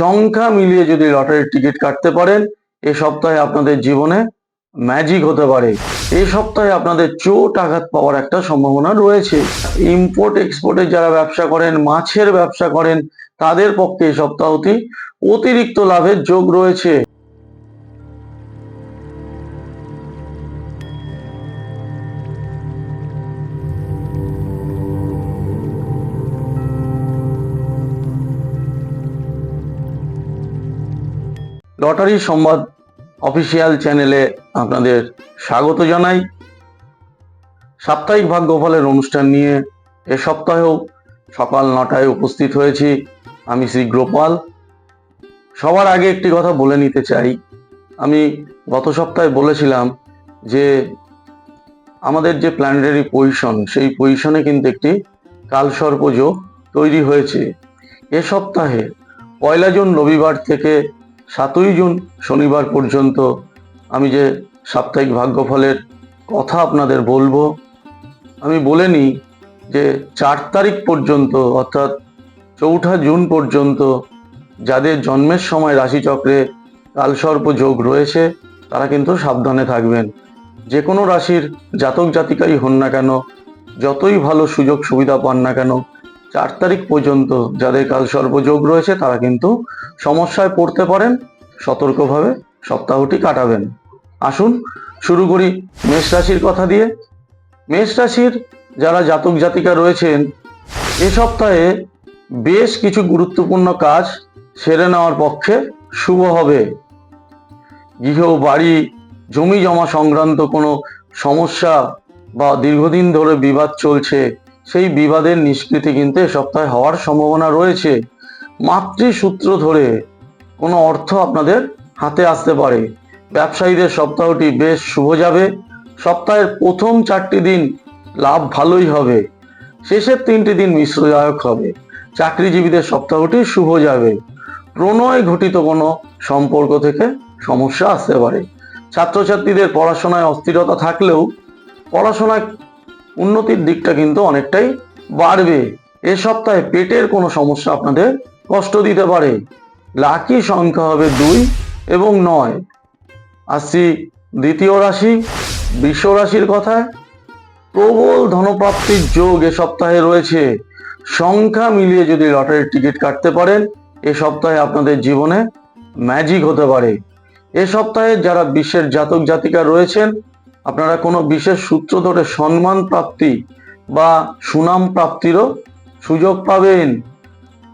সংখ্যা মিলিয়ে যদি লটারির টিকিট কাটতে পারেন, এ সপ্তাহে আপনাদের জীবনে ম্যাজিক হতে পারে। এ সপ্তাহে আপনাদের চোট আঘাত পাওয়ার একটা সম্ভাবনা রয়েছে। ইম্পোর্ট এক্সপোর্টের যারা ব্যবসা করেন, মাছের ব্যবসা করেন, তাদের পক্ষে এই সপ্তাহটি অতিরিক্ত লাভের যোগ রয়েছে। লটারি সংবাদ অফিসিয়াল চ্যানেলে আপনাদের স্বাগত জানাই। সাপ্তাহিক ভাগ্যফলের অনুষ্ঠান নিয়ে এ সপ্তাহেও সকাল নটায় উপস্থিত হয়েছি আমি শ্রী গোপাল। সবার আগে একটি কথা বলে নিতে চাই। আমি গত সপ্তাহে বলেছিলাম যে আমাদের যে প্ল্যানেটারি পজিশন সেই পজিশনে কিন্তু একটি কালসর্পযোগ তৈরি হয়েছে। এ সপ্তাহে পয়লা জুন রবিবার থেকে সাতই জুন শনিবার পর্যন্ত আমি যে সাপ্তাহিক ভাগ্যফলের কথা আপনাদের বলব, আমি বলে নিই যে চার তারিখ পর্যন্ত অর্থাৎ চৌঠা জুন পর্যন্ত যাদের জন্মের সময় রাশিচক্রে কালসর্প যোগ রয়েছে, তারা কিন্তু সাবধানে থাকবেন। যে কোনো রাশির জাতক জাতিকাই হন না কেন, যতই ভালো সুযোগ সুবিধা পান না কেন চার তারিখ পর্যন্ত যাদের কালসর্প যোগ রয়েছে, তারা কিন্তু সমস্যায় পড়তে পারেন, সতর্কভাবে সপ্তাহটি কাটাবেন। আসুন, শুরু করি মেষ রাশির কথা দিয়ে। মেষ রাশির যারা জাতক জাতিকা রয়েছেন, এ সপ্তাহে বেশ কিছু গুরুত্বপূর্ণ কাজ সেরে নেওয়ার পক্ষে শুভ হবে। গৃহ, বাড়ি জমি জমা সংক্রান্ত কোনো সমস্যা বা দীর্ঘদিন ধরে বিবাদ চলছে সেই বিবাদের নিষ্কৃতি কিন্তু এ সপ্তাহে হওয়ার সম্ভাবনা রয়েছে। মাতৃসূত্র ধরে কোনো অর্থ আপনাদের হাতে আসতে পারে। ব্যবসায়ীদের সপ্তাহটি বেশ শুভ যাবে। সপ্তাহের প্রথম চারটি দিন লাভ ভালোই হবে। শেষের তিনটি দিন মিশ্রদায়ক হবে। চাকরিজীবীদের সপ্তাহটি শুভ যাবে। প্রণয় ঘটিত কোনো সম্পর্ক থেকে সমস্যা আসতে পারে। ছাত্রছাত্রীদের পড়াশোনায় অস্থিরতা থাকলেও পড়াশোনায় উন্নতির দিকটা কিন্তু অনেকটাই বাড়বে। এ সপ্তাহে পেটের কোনো সমস্যা আপনাদের কষ্ট দিতে পারে। লাকি সংখ্যা হবে দুই এবং নয়। আসছি দ্বিতীয় রাশি, বৃষ রাশির কথায়। প্রবল ধনপ্রাপ্তির যোগ এ সপ্তাহে রয়েছে। সংখ্যা মিলিয়ে যদি লটারির টিকিট কাটতে পারেন, এ সপ্তাহে আপনাদের জীবনে ম্যাজিক হতে পারে। এ সপ্তাহে যারা বিশ্বের জাতক জাতিকা রয়েছেন আপনারা কোনো বিশেষ সূত্র ধরে সম্মান প্রাপ্তি বা সুনাম প্রাপ্তিরও সুযোগ পাবেন।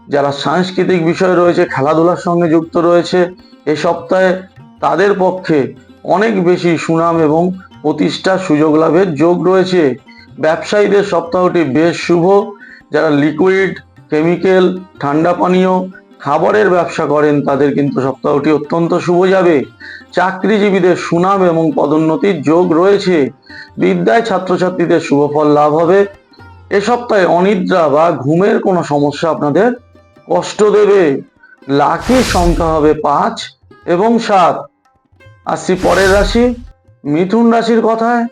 যারা সাংস্কৃতিক বিষয় রয়েছে, খেলাধুলার সঙ্গে যুক্ত রয়েছে, এ সপ্তাহে তাদের পক্ষে অনেক বেশি সুনাম এবং প্রতিষ্ঠার সুযোগ লাভের যোগ রয়েছে। ব্যবসায়ীদের সপ্তাহটি বেশ শুভ। যারা লিকুইড কেমিক্যাল ঠান্ডা পানীয় খাবারের ব্যবসা করেন, তাদের কিন্তু সপ্তাহটি অত্যন্ত শুভ যাবে। চাকরিজীবীদের সুনাম এবং পদোন্নতির যোগ রয়েছে। বিদ্যায় ছাত্রছাত্রীদের শুভ ফল লাভ হবে। এ সপ্তাহে অনিদ্রা বা ঘুমের কোনো সমস্যা আপনাদের কষ্ট দেবে। লাকি সংখ্যা হবে পাঁচ এবং সাত। আসছি পরের রাশি, মিথুন রাশির কথায়।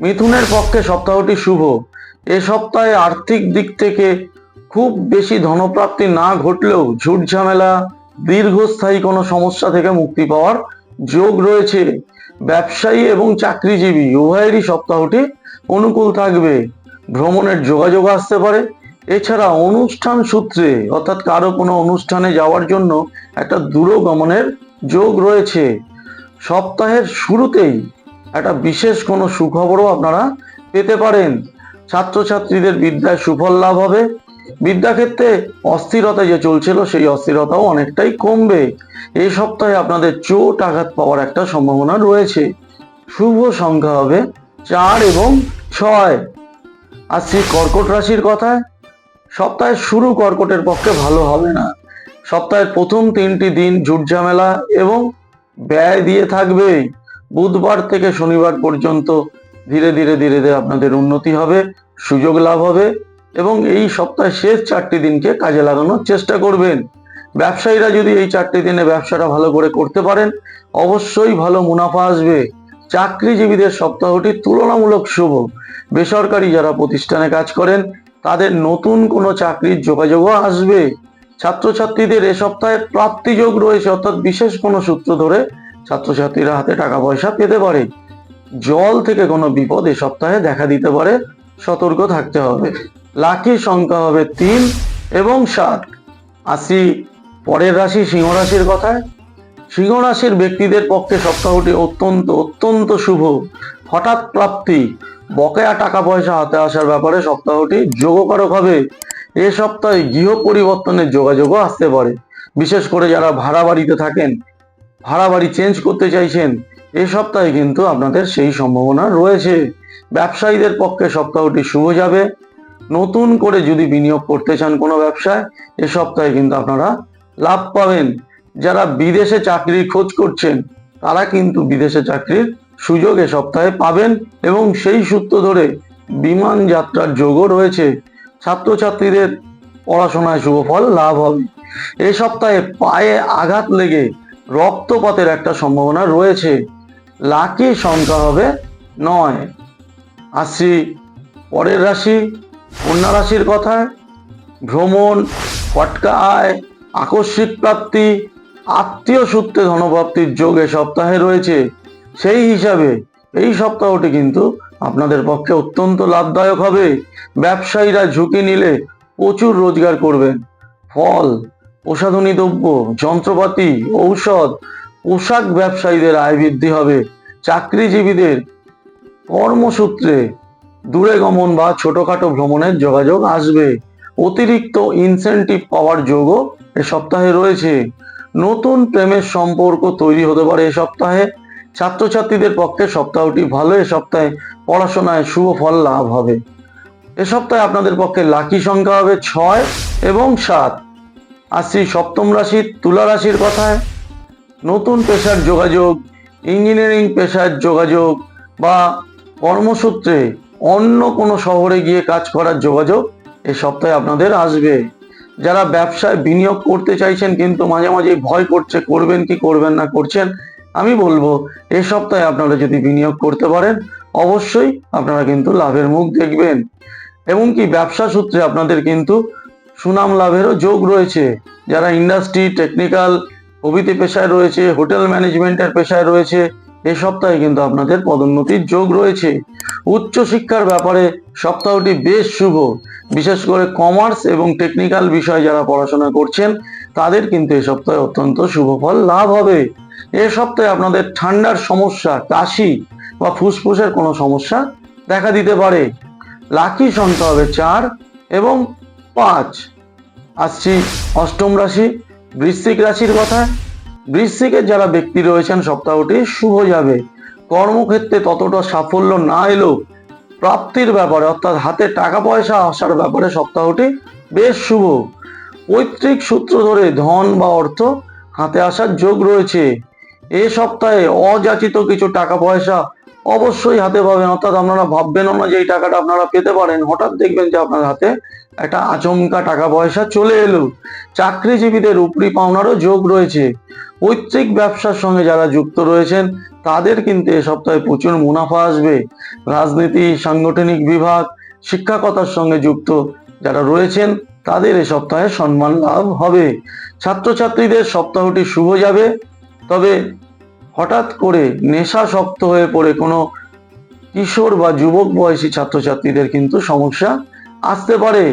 মিথুনের পক্ষে সপ্তাহটি শুভ। এ সপ্তাহে আর্থিক দিক থেকে খুব বেশি ধনপ্রাপ্তি না ঘটলেও ঝুট ঝামেলা দীর্ঘস্থায়ী কোনো সমস্যা থেকে মুক্তি পাওয়ার যোগ রয়েছে। ব্যবসায়ী এবং চাকরিজীবী উভয়েরই সপ্তাহটি অনুকূল থাকবে। ভ্রমণের যোগাযোগ আসতে পারে। এছাড়া অনুষ্ঠান সূত্রে, অর্থাৎ কারও কোনো অনুষ্ঠানে যাওয়ার জন্য একটা দূরগমনের যোগ রয়েছে। সপ্তাহের শুরুতেই একটা বিশেষ কোনো সুখবরও আপনারা পেতে পারেন। ছাত্রছাত্রীদের বিদ্যায় সুফল লাভ হবে। বিদ্যাক্ষেত্রে অস্থিরতা যে চলছিল, সেই অস্থিরতাও অনেকটাই কমবে। এই সপ্তাহে আপনাদের চোট আঘাত পাওয়ার একটা সম্ভাবনা রয়েছে। শুভ সংখ্যা হবে চার এবং ছয়। আসছি কর্কট রাশির কথায়। সপ্তাহের শুরু কর্কটের পক্ষে ভালো হবে না। সপ্তাহের প্রথম তিনটি দিন ঝুট ঝামেলা এবং ব্যয় দিয়ে থাকবে। বুধবার থেকে শনিবার পর্যন্ত ধীরে ধীরে ধীরে ধীরে আপনাদের উন্নতি হবে, সুযোগ লাভ হবে। এবং এই সপ্তাহের শেষ চারটি দিনকে কাজে লাগানোর চেষ্টা করবেন। ব্যবসায়ীরা যদি এই চারটি দিনে ব্যবসাটা ভালো করে করতে পারেন, অবশ্যই ভালো মুনাফা আসবে। চাকরিজীবীদের সপ্তাহটি তুলনামূলক শুভ। বেসরকারি যারা প্রতিষ্ঠানে কাজ করেন, তাদের নতুন কোনো চাকরির যোগাযোগও আসবে। ছাত্রছাত্রীদের এ সপ্তাহে প্রাপ্তিযোগ রয়েছে, অর্থাৎ বিশেষ কোনো সূত্র ধরে ছাত্রছাত্রীরা হাতে টাকা পয়সা পেতে পারে। জল থেকে কোনো বিপদ এ সপ্তাহে দেখা দিতে পারে, সতর্ক থাকতে হবে। লাকি সংখ্যা হবে তিন এবং সাত। আসি পরের রাশি সিংহ রাশির কথায়। সিংহ রাশির ব্যক্তিদের পক্ষে সপ্তাহটি অত্যন্ত অত্যন্ত শুভ। হঠাৎ প্রাপ্তি, বকেয়া টাকা পয়সা হাতে আসার ব্যাপারে সপ্তাহটি যোগকারক হবে। এ সপ্তাহে গৃহ পরিবর্তনের যোগাযোগও আসতে পারে। বিশেষ করে যারা ভাড়া বাড়িতে থাকেন, ভাড়া বাড়ি চেঞ্জ করতে চাইছেন, এ সপ্তাহে কিন্তু আপনাদের সেই সম্ভাবনা রয়েছে। ব্যবসায়ীদের পক্ষে সপ্তাহটি শুভ যাবে। নতুন করে যদি বিনিয়োগ করতে চান কোনো ব্যবসায়, এ সপ্তাহে কিন্তু আপনারা লাভ পাবেন। যারা বিদেশে চাকরির খোঁজ করছেন, তারা কিন্তু বিদেশে চাকরির সুযোগ এ সপ্তাহে পাবেন এবং সেই সূত্র ধরে বিমান যাত্রার যোগও রয়েছে। ছাত্রছাত্রীদের পড়াশোনায় শুভ ফল, লাভ হবে। এ সপ্তাহে পায়ে আঘাত লেগে রক্তপাতের একটা সম্ভাবনা রয়েছে। লাকি সংখ্যা হবে নয়। আসি পরের রাশি? কন্যা রাশির কথায় ভ্রমণ, ফটকা আয়, আকস্মিক প্রাপ্তি, আত্মীয় সূত্রে ধনপ্রাপ্তির যোগ এ সপ্তাহে রয়েছে। সেই হিসাবে এই সপ্তাহটি কিন্তু আপনাদের পক্ষে অত্যন্ত লাভদায়ক হবে। ব্যবসায়ীরা ঝুঁকি নিলে প্রচুর রোজগার করবেন। ফল প্রসাধনী দ্রব্য, যন্ত্রপাতি, ঔষধ, পোশাক ব্যবসায়ীদের আয় বৃদ্ধি হবে। চাকরিজীবীদের কর্মসূত্রে দূরে গমন বা ছোটখাটো ভ্রমণের যোগাযোগ আসবে। অতিরিক্ত ইনসেন্টিভ পাওয়ার যোগও এ সপ্তাহে রয়েছে। নতুন প্রেমের সম্পর্ক তৈরি হতে পারে এ সপ্তাহে। ছাত্রছাত্রীদের পক্ষে সপ্তাহটি ভালো, এ সপ্তাহে পড়াশোনায় শুভ ফল লাভ হবে। এ সপ্তাহে আপনাদের পক্ষে লাকি সংখ্যা হবে ছয় এবং সাত। আসছি সপ্তম রাশি তুলা রাশির কথায়, নতুন পেশার যোগাযোগ ইঞ্জিনিয়ারিং পেশার যোগাযোগ বা কর্মসূত্রে অন্য কোনো শহরে গিয়ে কাজ করার যোগাযোগ এ সপ্তাহে আপনাদের আসবে। যারা ব্যবসায় বিনিয়োগ করতে চাইছেন কিন্তু মাঝে মাঝে ভয় করছে, করবেন কি, করবেন না, করছেন, আমি বলব এ সপ্তাহে আপনারা যদি বিনিয়োগ করতে পারেন, অবশ্যই আপনারা কিন্তু লাভের মুখ দেখবেন। এবং কি ব্যবসা সূত্রে আপনাদের কিন্তু সুনাম লাভেরও যোগ রয়েছে। যারা ইন্ডাস্ট্রি, টেকনিক্যাল, প্রভৃতি পেশায় রয়েছে, হোটেল ম্যানেজমেন্টের পেশায় রয়েছে এ সপ্তাহে কিন্তু আপনাদের পদোন্নতির যোগ রয়েছে। উচ্চ শিক্ষার ব্যাপারে সপ্তাহটি বেশ শুভ। বিশেষ করে কমার্স এবং টেকনিক্যাল বিষয়ে যারা পড়াশোনা করছেন, তাদের কিন্তু এ সপ্তাহে অত্যন্ত শুভ ফল লাভ হবে। এ সপ্তাহে আপনাদের ঠান্ডার সমস্যা, কাশি বা ফুসফুসের কোনো সমস্যা দেখা দিতে পারে। লাকি সংখ্যা হবে চার এবং পাঁচ। আসছি অষ্টম রাশি, বৃশ্চিক রাশির কথা। বৃশ্চিকের যারা ব্যক্তি রয়েছেন সপ্তাহটি শুভ যাবে। কর্মক্ষেত্রে ততটা সাফল্য না এলেও প্রাপ্তির ব্যাপারে, অর্থাৎ হাতে টাকা পয়সা আসার ব্যাপারে সপ্তাহটি বেশ শুভ। পৈতৃক সূত্র ধরে ধন বা অর্থ হাতে আসার যোগ রয়েছে। এ সপ্তাহে অযাচিত কিছু টাকা পয়সা অবশ্যই হাতে পাবেন, অর্থাৎ আপনারা ভাববেনও না যে এই টাকাটা আপনারা পেতে পারেন। হঠাৎ দেখবেন যে আপনার হাতে একটা আচমকা টাকা পয়সা চলে এলো। চাকরিজীবীদের উপরি পাওনারও যোগ রয়েছে। পৈতৃক ব্যবসার সঙ্গে যারা যুক্ত রয়েছেন, তাদের কিন্তু এ সপ্তাহে প্রচুর মুনাফা আসবে। রাজনীতি, সাংগঠনিক বিভাগ, শিক্ষাকতার সঙ্গে যুক্ত যারা রয়েছেন, তাদের এ সপ্তাহে সম্মান লাভ হবে। ছাত্রছাত্রীদের সপ্তাহটি শুভ যাবে। তবে হঠাৎ করে নেশা শক্ত হয়ে পড়ে কোনো কিশোর বা যুবক বয়সী ছাত্রছাত্রীদের কিন্তু সমস্যা আসতে পারে।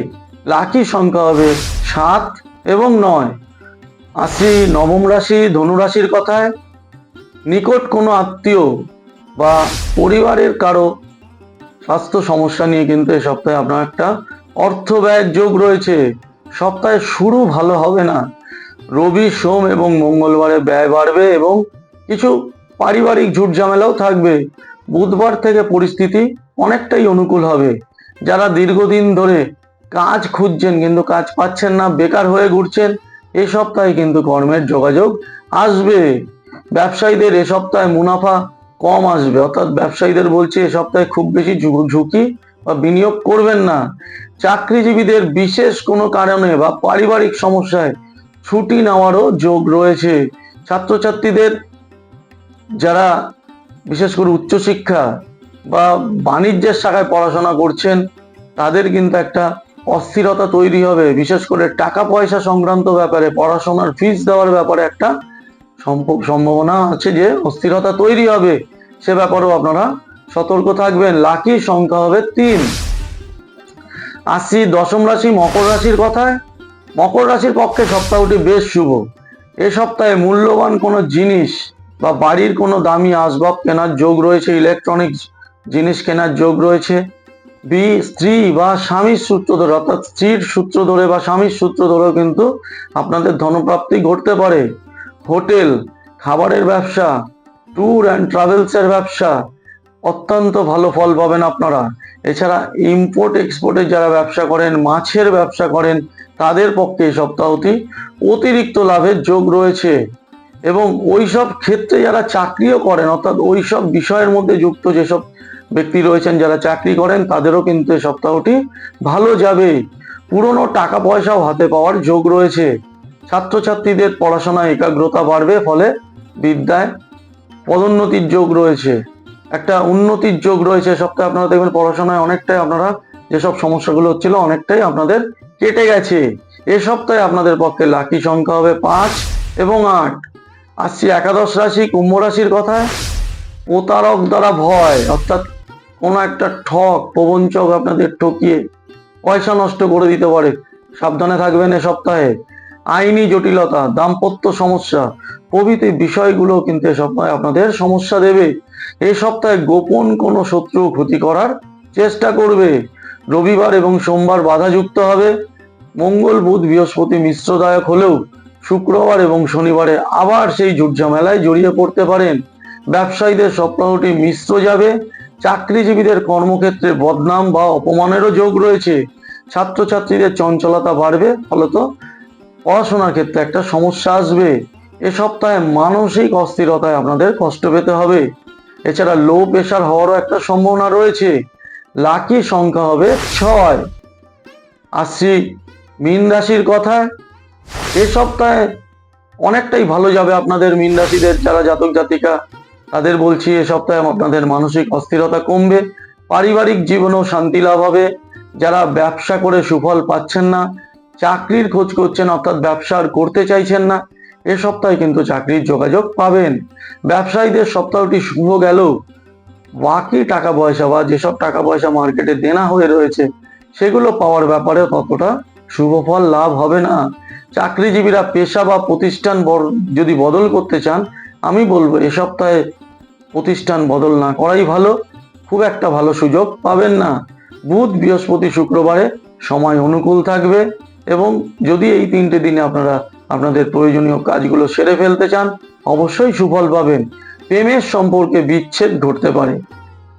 লাকি সংখ্যা হবে সাত এবং নয়। আসি নবম রাশি, ধনু রাশির কথায় নিকট কোনো আত্মীয় বা পরিবারের কারও স্বাস্থ্য সমস্যা নিয়ে কিন্তু এ সপ্তাহে আপনার একটা অর্থ ব্যয়ের যোগ রয়েছে। সপ্তাহে শুরু ভালো হবে না। রবি, সোম এবং মঙ্গলবারে ব্যয় বাড়বে এবং কিছু পারিবারিক ঝুট ঝামেলাও থাকবে। বুধবার থেকে পরিস্থিতি অনেকটাই অনুকূল হবে। যারা দীর্ঘদিন ধরে কাজ খুঁজছেন কিন্তু কাজ পাচ্ছেন না, বেকার হয়ে ঘুরছেন, এ সপ্তাহে কিন্তু কর্মের যোগাযোগ আসবে। ব্যবসায়ীদের এ সপ্তাহে মুনাফা কম আসবে। অর্থাৎ ব্যবসায়ীদের বলছে, এ সপ্তাহে খুব বেশি ঝুঁকি বা বিনিয়োগ করবেন না। চাকরিজীবীদের বিশেষ কোনো কারণে বা পারিবারিক সমস্যায় ছুটি নেওয়ারও যোগ রয়েছে। ছাত্রছাত্রীদের যারা বিশেষ করে উচ্চশিক্ষা বা বাণিজ্যের শাখায় পড়াশোনা করছেন, তাদের কিন্তু একটা অস্থিরতা তৈরি হবে। বিশেষ করে টাকা পয়সা সংক্রান্ত ব্যাপারে, পড়াশোনার ফিস দেওয়ার ব্যাপারে একটা সম্ভাবনা আছে যে অস্থিরতা তৈরি হবে। সে ব্যাপারেও আপনারা সতর্ক থাকবেন। লাকি সংখ্যা হবে তিন। আসছি দশম রাশি মকর রাশির কথায়, মকর রাশির পক্ষে সপ্তাহটি বেশ শুভ। এ সপ্তাহে মূল্যবান কোনো জিনিস বা বাড়ির কোনো দামি আসবাব কেনার যোগ রয়েছে ইলেকট্রনিক্স জিনিস কেনার যোগ রয়েছে। বি স্ত্রী বা স্বামীর সূত্র ধরে, অর্থাৎ স্ত্রীর সূত্র ধরে বা স্বামীর সূত্র ধরেও কিন্তু আপনাদের ধনপ্রাপ্তি ঘটতে পারে। হোটেল, খাবারের ব্যবসা, ট্যুর অ্যান্ড ট্রাভেলসের ব্যবসা, অত্যন্ত ভালো ফল পাবেন আপনারা। এছাড়া ইম্পোর্ট এক্সপোর্টের যারা ব্যবসা করেন, মাছের ব্যবসা করেন, তাদের পক্ষে এই সপ্তাহটি অতিরিক্ত লাভের যোগ রয়েছে। এবং ওই সব ক্ষেত্রে যারা চাকরিও করেন, অর্থাৎ ওই সব বিষয়ের মধ্যে যুক্ত যেসব ব্যক্তি রয়েছেন যারা চাকরি করেন, তাদেরও কিন্তু এই সপ্তাহটি ভালো যাবে। পুরনো টাকা পয়সাও হাতে পাওয়ার যোগ রয়েছে। ছাত্রছাত্রীদের পড়াশোনায় একাগ্রতা বাড়বে, ফলে বিদ্যায় পদোন্নতির যোগ রয়েছে। একটা উন্নতির যোগ রয়েছে সপ্তাহে। আপনারা দেখবেন পড়াশোনায় অনেকটাই আপনারা যেসব সমস্যাগুলো হচ্ছিল, অনেকটাই আপনাদের কেটে গেছে। এ সপ্তাহে আপনাদের পক্ষে লাকি সংখ্যা হবে পাঁচ এবং আট। আসছি একাদশ রাশি, কুম্ভ রাশির কথায়। প্রতারক দ্বারা ভয়, অর্থাৎ কোনো একটা ঠক প্রবঞ্চক আপনাদের ঠকিয়ে পয়সা নষ্ট করে দিতে পারে। সাবধানে থাকবেন এ সপ্তাহে। আইনি জটিলতা, দাম্পত্য সমস্যা, প্রভৃতি বিষয়গুলো কিন্তু এ সপ্তাহে আপনাদের সমস্যা দেবে। এ সপ্তাহে গোপন কোনো শত্রু ক্ষতি করার চেষ্টা করবে। রবিবার এবং সোমবার বাধাযুক্ত হবে। মঙ্গল, বুধ, বৃহস্পতি মিশ্রদায়ক হলেও শুক্রবার এবং শনিবারে আবার সেই ঝুটঝামেলায় জড়িয়ে পড়তে পারেন। ব্যবসায়ীদের সপ্তাহটি মিশ্র যাবে। চাকরিজীবীদের কর্মক্ষেত্রে বদনাম বা অপমানেরও যোগ রয়েছে। ছাত্রছাত্রীদের চঞ্চলতা বাড়বে, ফলত পড়াশোনার ক্ষেত্রে একটা সমস্যা আসবে। এ সপ্তাহে মানসিক অস্থিরতায় আপনাদের কষ্ট পেতে হবে। এছাড়া লো প্রেশার হওয়ারও একটা সম্ভাবনা রয়েছে। লাকি সংখ্যা হবে ছয়। আসছি, মীন রাশির কথায়। এ সপ্তাহে অনেকটাই ভালো যাবে আপনাদের মীন রাশিদের যারা জাতক জাতিকা, তাদের বলছি এ সপ্তাহে আপনাদের মানসিক অস্থিরতা কমবে, পারিবারিক জীবনেও শান্তি লাভ হবে, যারা ব্যবসা করে সুফল পাচ্ছেন না, চাকরির খোঁজ করছেন অর্থাৎ ব্যবসা আর করতে চাইছেন না, এ সপ্তাহে কিন্তু চাকরির যোগাযোগ পাবেন। ব্যবসায়ীদের সপ্তাহটি শুভ গেল। বাকি টাকা পয়সা বা যেসব টাকা পয়সা মার্কেটে দেনা হয়ে রয়েছে, সেগুলো পাওয়ার ব্যাপারে ততটা শুভ ফল লাভ হবে না। চাকরিজীবীরা পেশা বা প্রতিষ্ঠান যদি বদল করতে চান, আমি বলব এ সপ্তাহে প্রতিষ্ঠান বদল না করাই ভালো। খুব একটা ভালো সুযোগ পাবেন না। বুধ, বৃহস্পতি, শুক্রবারে সময় অনুকূল থাকবে এবং যদি এই তিনটে দিনে আপনারা আপনাদের প্রয়োজনীয় কাজগুলো সেরে ফেলতে চান, অবশ্যই সুফল পাবেন। প্রেমের সম্পর্কে বিচ্ছেদ ঘটতে পারে।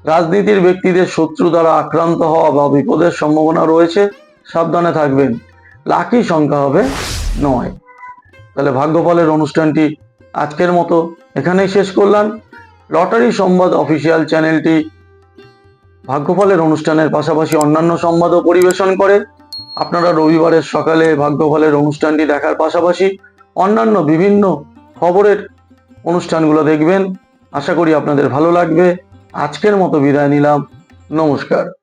রাজনীতির ব্যক্তিদের শত্রু দ্বারা আক্রান্ত হওয়া বা বিপদের সম্ভাবনা রয়েছে, সাবধানে থাকবেন। লাকি সংখ্যা হবে নয়। তাহলে ভাগ্যফলের অনুষ্ঠানটি আজকের মতো এখানেই শেষ করলাম। লটারি সংবাদ অফিসিয়াল চ্যানেলটি ভাগ্যফলের অনুষ্ঠানের পাশাপাশি অন্যান্য সংবাদও পরিবেশন করে। আপনারা রবিবারের সকালে ভাগ্যফলের অনুষ্ঠানটি দেখার পাশাপাশি অন্যান্য বিভিন্ন খবরের অনুষ্ঠানগুলো দেখবেন। আশা করি আপনাদের ভালো লাগবে। আজকের মতো বিদায় নিলাম। নমস্কার।